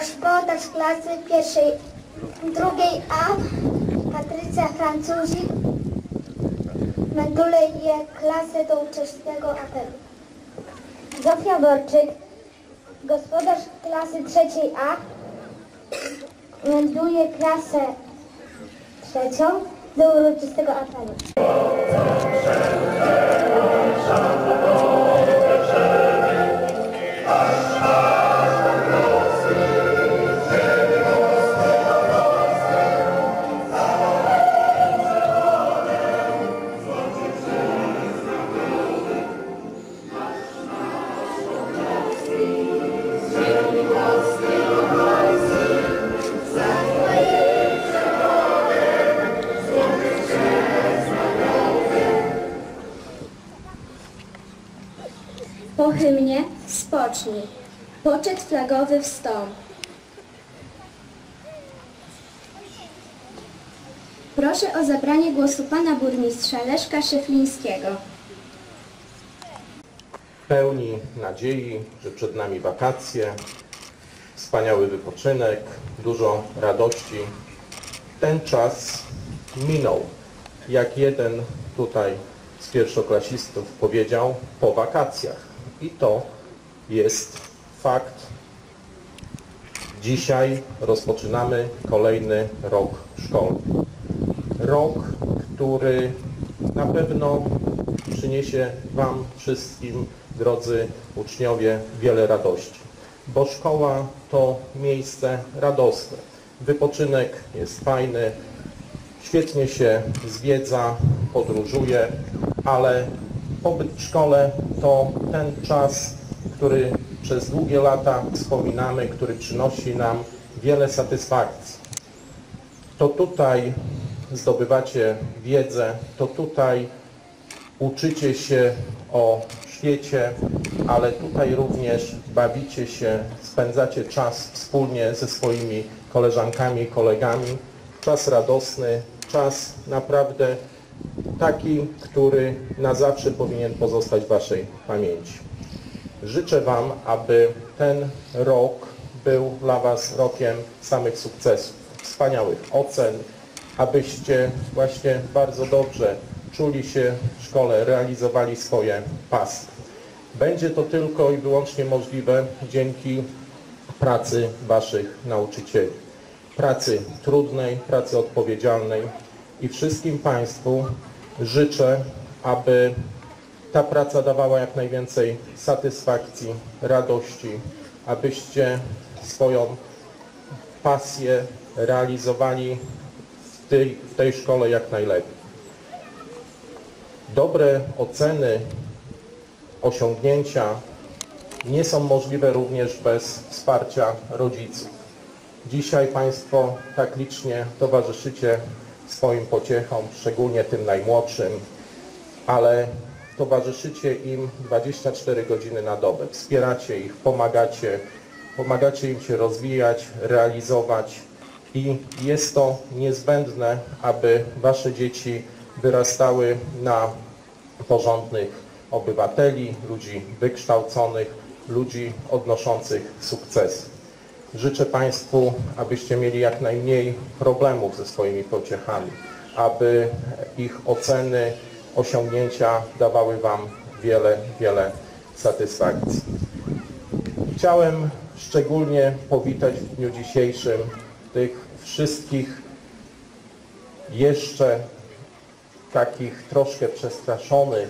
gospodarz klasy pierwszej, drugiej A, Patrycja Francuzik, wędruje klasę do uczestniczego apelu. Zofia Borczyk, gospodarz klasy trzeciej A, wędruje klasę trzecią do uroczystego apelu. Po hymnie spocznij. Poczet flagowy wstąp. Proszę o zabranie głosu pana burmistrza Leszka Szyflińskiego. pełni nadziei, że przed nami wakacje, wspaniały wypoczynek, dużo radości. Ten czas minął. Jak jeden tutaj z pierwszoklasistów powiedział, po wakacjach. I to jest fakt. Dzisiaj rozpoczynamy kolejny rok szkolny. Rok, który na pewno przyniesie Wam wszystkim, drodzy uczniowie, wiele radości. Bo szkoła to miejsce radosne. Wypoczynek jest fajny, świetnie się zwiedza, podróżuje, ale pobyt w szkole to ten czas, który przez długie lata wspominamy, który przynosi nam wiele satysfakcji to tutaj zdobywacie wiedzę, to tutaj uczycie się o świecie, ale tutaj również bawicie się, spędzacie czas wspólnie ze swoimi koleżankami, kolegami. Czas radosny, czas naprawdę taki, który na zawsze powinien pozostać w Waszej pamięci. Życzę Wam, aby ten rok był dla Was rokiem samych sukcesów, wspaniałych ocen, abyście właśnie bardzo dobrze czuli się w szkole, realizowali swoje pasje. Będzie to tylko i wyłącznie możliwe dzięki pracy Waszych nauczycieli. Pracy trudnej, pracy odpowiedzialnej i wszystkim Państwu życzę, aby ta praca dawała jak najwięcej satysfakcji, radości, abyście swoją pasję realizowali w tej, w tej szkole jak najlepiej. Dobre oceny, osiągnięcia nie są możliwe również bez wsparcia rodziców. Dzisiaj Państwo tak licznie towarzyszycie swoim pociechom, szczególnie tym najmłodszym, ale towarzyszycie im 24 godziny na dobę. Wspieracie ich, pomagacie, pomagacie im się rozwijać, realizować i jest to niezbędne, aby Wasze dzieci wyrastały na porządnych obywateli, ludzi wykształconych, ludzi odnoszących sukcesy. Życzę Państwu, abyście mieli jak najmniej problemów ze swoimi pociechami, aby ich oceny, osiągnięcia dawały Wam wiele, wiele satysfakcji. Chciałem szczególnie powitać w dniu dzisiejszym tych wszystkich jeszcze takich troszkę przestraszonych,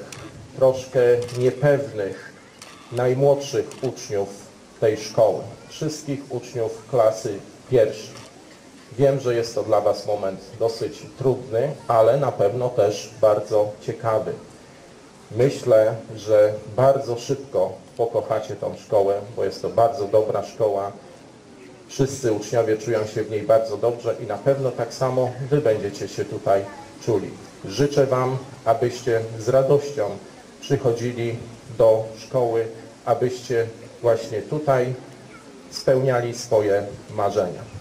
troszkę niepewnych, najmłodszych uczniów tej szkoły. Wszystkich uczniów klasy pierwszej. Wiem, że jest to dla Was moment dosyć trudny, ale na pewno też bardzo ciekawy. Myślę, że bardzo szybko pokochacie tą szkołę, bo jest to bardzo dobra szkoła. Wszyscy uczniowie czują się w niej bardzo dobrze i na pewno tak samo Wy będziecie się tutaj czuli. Życzę Wam, abyście z radością przychodzili do szkoły, abyście właśnie tutaj spełniali swoje marzenia.